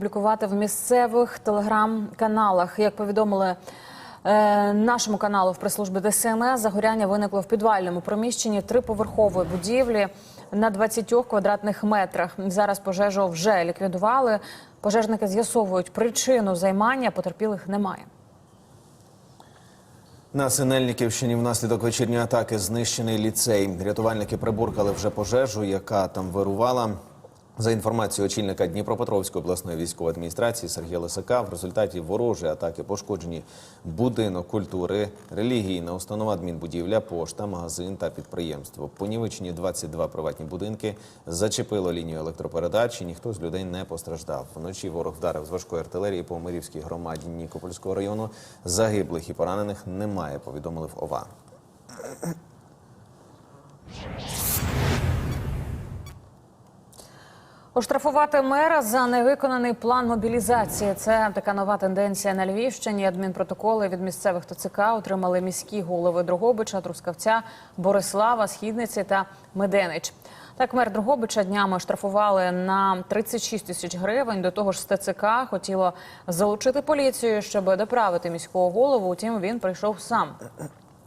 Публікувати в місцевих телеграм-каналах, як повідомили е, нашому каналу в прес-службі ДСНС, загоряння виникло в підвальному приміщенні триповерхової будівлі на 20 квадратних метрах. Зараз пожежу вже ліквідували. Пожежники з'ясовують причину займання. Потерпілих немає. На Синельниківщині внаслідок вечірньої атаки знищений ліцей. Рятувальники приборкали вже пожежу, яка там вирувала. За інформацією очільника Дніпропетровської обласної військової адміністрації Сергія Лисака, в результаті ворожої атаки пошкоджені будинок культури, релігійна установа, адмінбудівля, пошта, магазин та підприємство. Понівечені 22 приватні будинки, зачепило лінію електропередач і ніхто з людей не постраждав. Вночі ворог вдарив з важкої артилерії по Мирівській громаді Нікопольського району. Загиблих і поранених немає, повідомили в ОВА. Оштрафувати мера за невиконаний план мобілізації. Це така нова тенденція на Львівщині. Адмінпротоколи від місцевих ТЦК отримали міські голови Дрогобича, Трускавця, Борислава, Східниці та Меденич. Так, мер Дрогобича днями штрафували на 36 тисяч гривень. До того ж, з ТЦК хотіло залучити поліцію, щоб доправити міського голову. Утім, він прийшов сам.